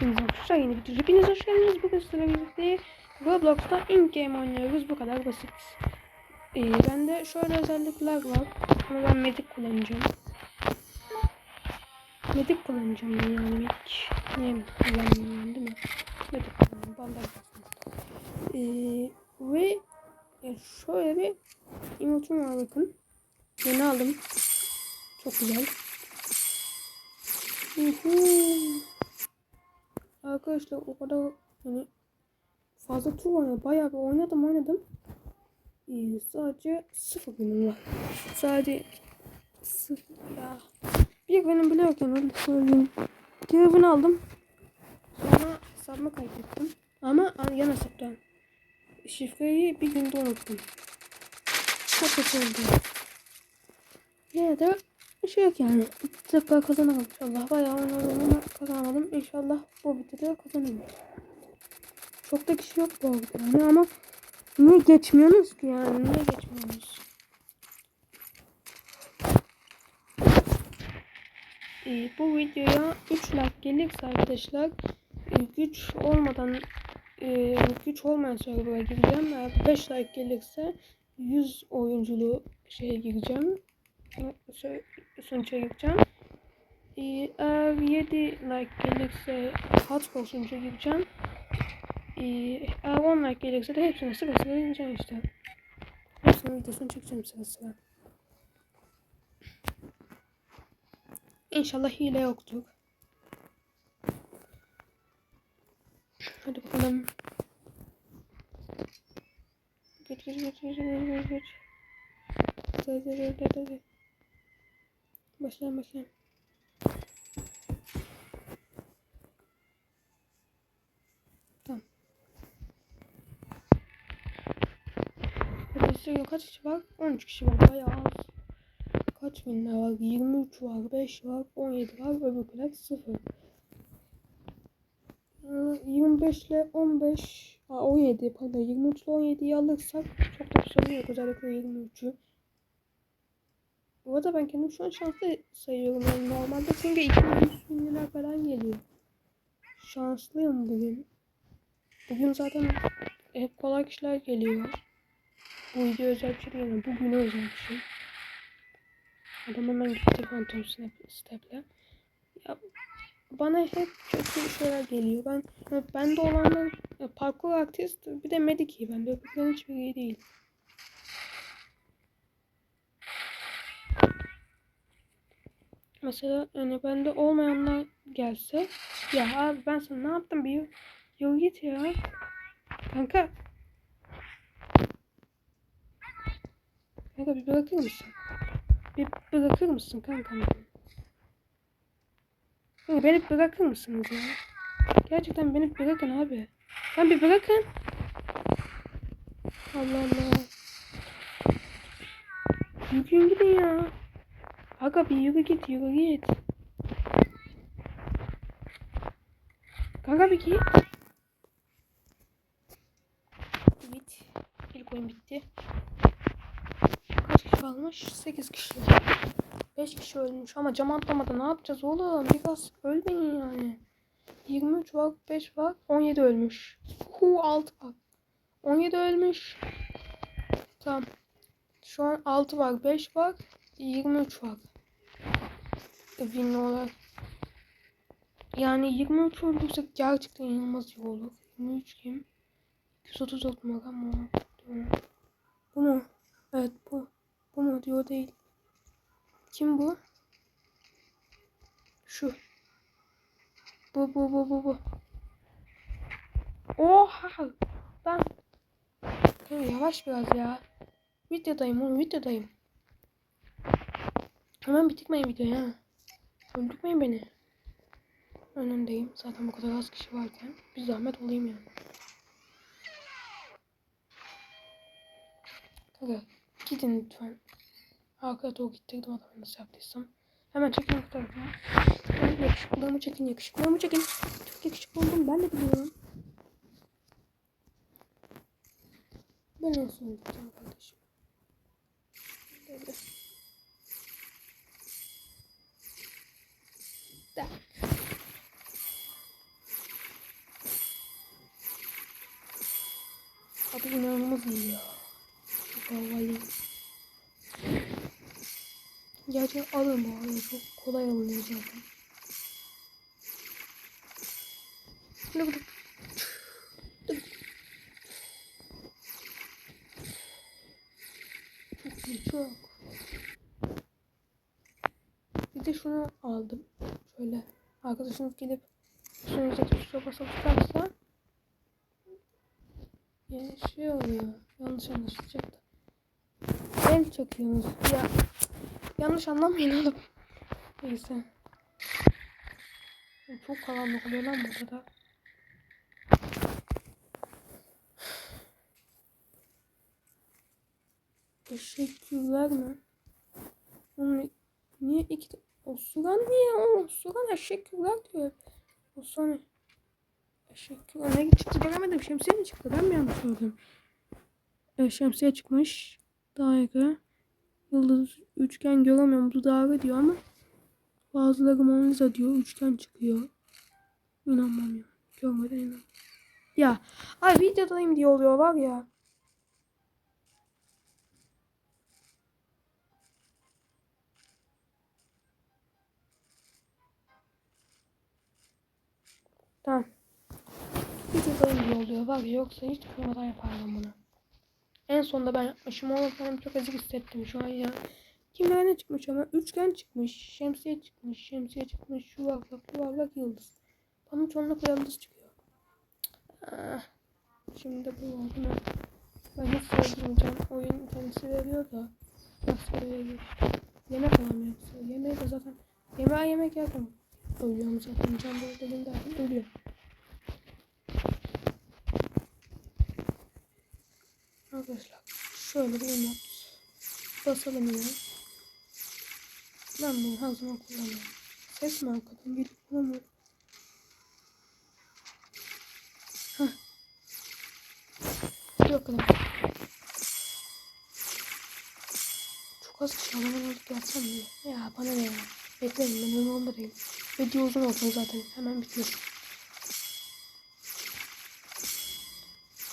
Hepinize aşağı yeni bir Hepiniz hoş geldiniz. Bugün sizlerle birlikte Roblox'ta in-game oynuyoruz. Bu kadar basit. Ee, bende şöyle özellikler var. Ama ben Medic kullanacağım. Medic kullanacağım yani Medic. Niye Medic kullanmıyorum değil mi? Medic kullanıyorum. Bandaj. Ee, ve şöyle bir emotum var bakın. Yeni aldım. Çok güzel. Yuhuu. Arkadaşlar o kadar hani fazla tur oynadım. Bayağı bir oynadım oynadım. Ee, sadece sıfır günüm var. Sadece sıfır ya. Bir günüm bile yok yani öyle söyleyeyim. Görevini aldım. Sonra hesabımı kaybettim. Ama yan hesaptan. Şifreyi bir günde unuttum. Çok kötü oldu. Yine de bir şey yok yani. Tekrar kazanamam inşallah. Bayağı oynadım ama kazanamadım. İnşallah bu videoda kazanırım. Çok da kişi yok bu yani ama niye geçmiyorsunuz ki yani? Niye geçmiyorsunuz? Ee, bu videoya 3 like gelirse arkadaşlar e, güç olmadan e, güç olmayan server'a gireceğim. Eğer 5 like gelirse 100 oyunculu şeye gireceğim sonuca gireceğim. Ee, eğer 7 like gelirse hardcore sonuca gireceğim. Ee, eğer 10 like gelirse de hepsine sıra sıra gireceğim işte. Hepsinin videosunu çekeceğim sıra sıra. İnşallah hile yoktur. Hadi bakalım. Geç geç geç geç geç geç. Hadi hadi hadi hadi. Başlayalım başlayalım. Tamam. Arkadaşlar kaç kişi var? 13 kişi var. Bayağı az. Kaç binler var? 23 var, 5 var, 17 var. Öbürküler 0. 25 ile 15 Aa, 17 pardon 23 ile 17'yi alırsak çok da bir sorun yok özellikle 23'ü. Bu arada ben kendim şu an şanslı sayıyorum yani normalde çünkü 200 bin lira falan geliyor. Şanslıyım bugün. Bugün zaten hep kolay kişiler geliyor. Bu video özel bir şey değil mi? Bugün özel bir şey. Adam hemen gitti Phantom Snap, Step'le. Ya bana hep kötü şeyler geliyor. Ben bende olanlar parkur artist bir de iyi bende. Öbürlerin hiçbir iyi değil. Mesela hani bende olmayanlar gelse ya abi ben sana ne yaptım bir yol git ya. Kanka. Kanka bir bırakır mısın? Bir bırakır mısın kanka? Kanka beni bırakır mısınız ya? Gerçekten beni bırakın abi. Ben bir bırakın. Allah Allah. Yürüyün gidin ya. Aga bir yürü git yürü git. Kanka bir git. Git. İlk oyun bitti. Kaç kişi kalmış? 8 kişi. 5 kişi ölmüş ama cam atlamada ne yapacağız oğlum? Biraz ölmeyin yani. 23 var, 5 var, 17 ölmüş. Hu 6 var. 17 ölmüş. Tamam. Şu an 6 var, 5 var, 23 var win olarak. Yani 23 olursak gerçekten inanılmaz iyi olur. 23 kim? 234 numara mı? Bu mu? Evet bu. Bu mu diyor değil. Kim bu? Şu. Bu bu bu bu bu. Oha! Ben yavaş biraz ya. Videodayım oğlum videodayım. Hemen bitirmeyin videoyu ha. Öldürmeyin beni. Önündeyim. Zaten bu kadar az kişi varken. Bir zahmet olayım yani. Kanka gidin lütfen. Arkaya doğru gittirdim adamı nasıl yaptıysam. Hemen çekin. Ben yakışıklığımı çekin, yakışıklığımı çekin. Çok yakışıklı oldum ben de biliyorum. Ben en son kardeşim. Böyle. arkadaşlar. Abi inanılmaz iyi ya. Vallahi. Gerçi alın bu arada. Çok kolay alınıyor zaten. Dur dur. Dur. Çok iyi çok. Bir de şunu aldım. Arkadaşınız gelip üstünüze tuşa basıp tutarsa yani şey oluyor. Yanlış anlaşılacaktı. El çekiyorsunuz. Ya yanlış anlamayın oğlum. Neyse. Çok karanlık oluyor lan bu kadar. Teşekkürler mi? Onun niye iki o suran niye o suran teşekkürler diyor. O sonra teşekkürler ne çıktı göremedim şemsiye mi çıktı ben mi yanlış gördüm? Evet şemsiye çıkmış. Daire. Yıldız üçgen göremiyorum dudağı diyor ama bazıları Mona diyor üçgen çıkıyor. İnanmam ya. Görmeden inan. Ya ay videodayım diye oluyor var ya. Tamam. Videodayım diye oluyor var ya yoksa hiç kırmadan yapardım bunu. En sonunda ben yapmışım oğlum kendimi çok ezik hissettim şu an ya. Kimler ne çıkmış ama üçgen çıkmış, şemsiye çıkmış, şemsiye çıkmış, yuvarlak, yuvarlak yıldız. Bana çoğunlukla yıldız çıkıyor. Ah, şimdi de bu oldu mu? Ben hiç sevdirmeyeceğim. Oyun kendisi veriyor da. Nasıl veriyor? Yemek alamıyor. Yemeği de zaten yemeğe yemek yerken ölüyorum zaten. Can böyle dedim derken ölüyor. Arkadaşlar şöyle bir mod basalım yine. Ben bunu her zaman kullanıyorum. Ses mi arkadan. Heh. Hadi bakalım. Çok az kişi olduk gelsem mi? Ya bana ne ya. Bekleyin ben umurumda değil. Video uzun olsun zaten. Hemen bitiyor.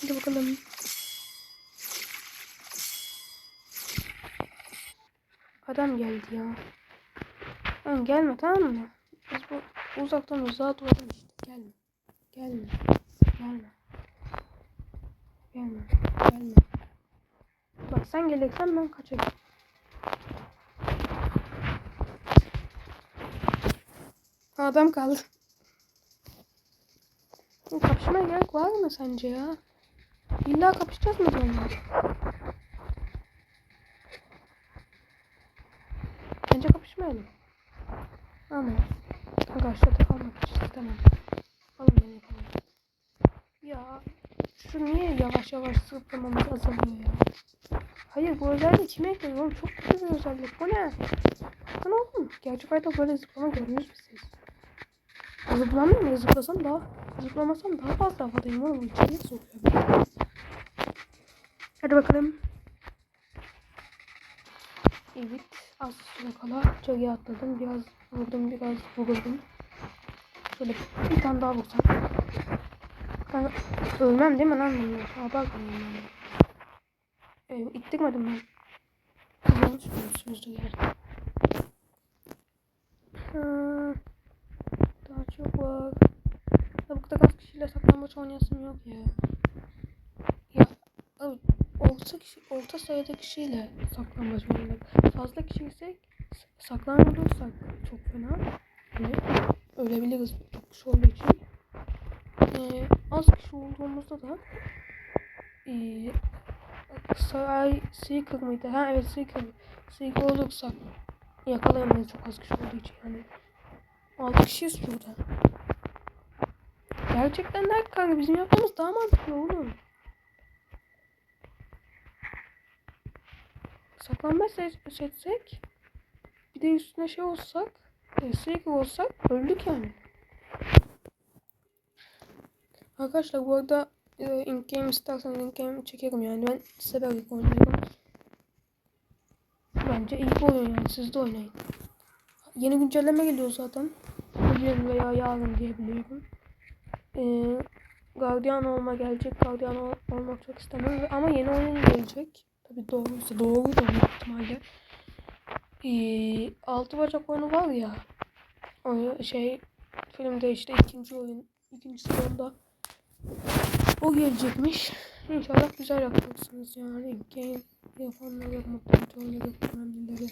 Hadi bakalım. Adam geldi ya. Tamam gelme tamam mı? Biz bu uzaktan uzağa duralım işte. Gelme. Gelme. Gelme. Gelme. Gelme. Bak sen geleceksen ben kaçayım. Adam kaldı. Kapışmaya gerek var mı sence ya? İlla kapışacağız mı onunla? Bence kapışmayalım. Ama arkadaşlar da kalmak için tamam. Alın beni yapalım. Ya şu niye yavaş yavaş zıplamamız azalıyor ya? Hayır bu özelliği kime ekliyor oğlum? Çok kötü bir özellik. Bu ne? Bakın oğlum. Gerçek hayatta böyle zıplama görmüş müsünüz? Zıplamıyor mu? Zıplasam daha, zıplamasam daha fazla havadayım oğlum. İçeriye sokuyor. Hadi bakalım. Evet. Az süre kala çöge atladım. Biraz vurdum, biraz vuruldum. Şöyle bir tane daha vursam. Ben ölmem değil mi lan bunu? Abartmayayım ben. Ee, ittirmedim ben. Yanlış görüyorsunuzdur yani. Ha, Ya bu kadar az kişiyle saklambaç oynayasım yok ya. Ya orta kişi, orta sayıda kişiyle saklambaç oynamak. Fazla kişiysek saklanmadıysak çok fena. Hani ölebiliriz çok kişi olduğu için. Ee, az kişi olduğumuzda da ee, Saray Seeker mıydı? Ha evet Seeker. Seeker olursak yakalayamayız çok az kişi olduğu için yani. 6 kişiyiz şurada. Gerçekten de kanka bizim yapmamız daha mantıklı oğlum. Saklanma seçsek bir de üstüne şey olsak e, Seeker olsak öldük yani. Arkadaşlar bu arada e, in game isterseniz in game çekerim yani ben severek oynuyorum. Bence iyi oyun yani siz de oynayın. Yeni güncelleme geliyor zaten. Bugün veya yarın diye biliyorum. Ee, gardiyan olma gelecek. Gardiyan ol- olmak çok istemem. Ama yeni oyun gelecek. Tabii doğruysa doğru da büyük ihtimalle. Ee, altı bacak oyunu var ya. O şey filmde işte ikinci oyun ikinci sezonda o gelecekmiş. İnşallah güzel yapacaksınız yani. Game yapanları, moderatörleri, önemlileri.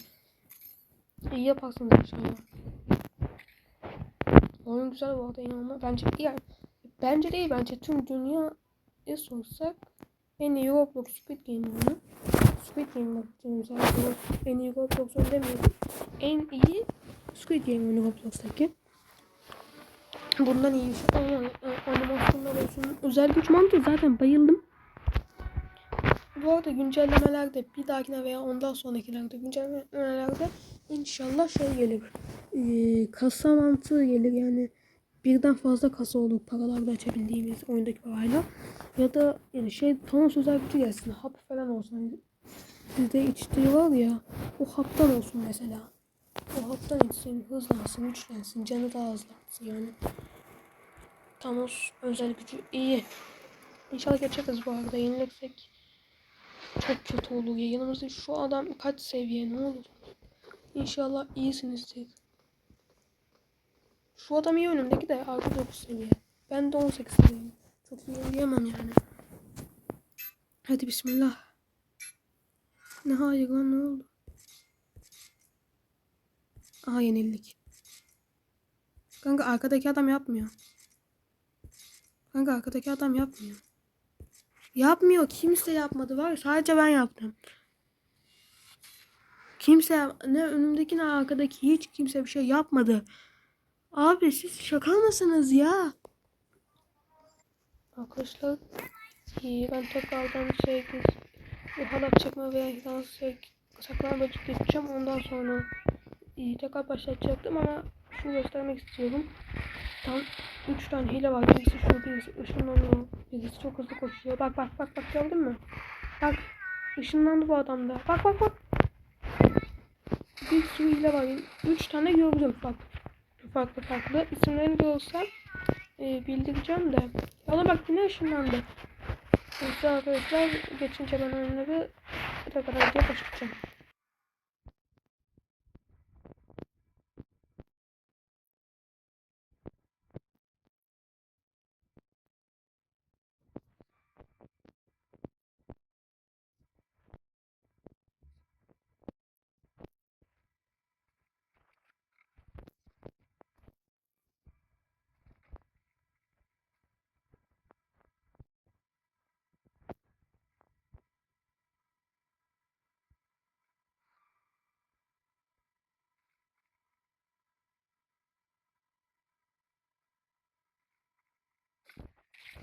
İyi yaparsınız inşallah. Oyun güzel bu arada inanılmaz. Bence yani bence değil bence tüm dünyaya sorsak en iyi Roblox Squid Game oyunu. Squid Game zaten. En iyi Roblox oyunu demiyorum. En iyi Squid Game oyunu Roblox'taki. Bundan iyi bir şey. A- Animasyonlar olsun. Özel güç mantığı zaten bayıldım. Bu arada güncellemelerde bir dahakine veya ondan sonrakilerde güncellemelerde inşallah şey gelir. Ee, kasa mantığı gelir yani birden fazla kasa olur paralarda açabildiğimiz oyundaki parayla. Ya da yani şey Thanos özel gücü gelsin. Hap falan olsun. Hani bizde içtiği var ya o haptan olsun mesela. O haptan içsin, hızlansın, güçlensin, canı daha hızlansın yani. Thanos özel gücü iyi. İnşallah geçeriz bu arada. Yenilirsek çok kötü olur ya. Yanımızda şu adam kaç seviye ne olur. İnşallah iyisinizdir. Şu adam iyi önümdeki de artı 9 seviye. Ben de 18 seviyeyim. Çok iyi diyemem yani. Hadi bismillah. Ne hayır lan ne oldu? Aha yenildik. Kanka arkadaki adam yapmıyor. Kanka arkadaki adam yapmıyor. Yapmıyor. Kimse yapmadı var. Sadece ben yaptım. Kimse ne önümdeki ne arkadaki hiç kimse bir şey yapmadı. Abi siz şaka mısınız ya? Arkadaşlar ben tekrardan şey bir halat çekme veya hilal şey saklambaç geçeceğim ondan sonra tekrar başlatacaktım ama şunu göstermek istiyorum. Tam 3 tane hile var. Birisi şu, birisi ışınlanıyor. Birisi çok hızlı koşuyor. Bak bak bak bak gördün mü? Bak ışınlandı bu adam da. Bak bak bak. Bir sürü hile var. 3 tane gördüm bak. Farklı farklı. İsimlerini görsem e, bildireceğim de. Ona bak yine ışınlandı. Neyse arkadaşlar geçince ben onları tekrar diye başlayacağım.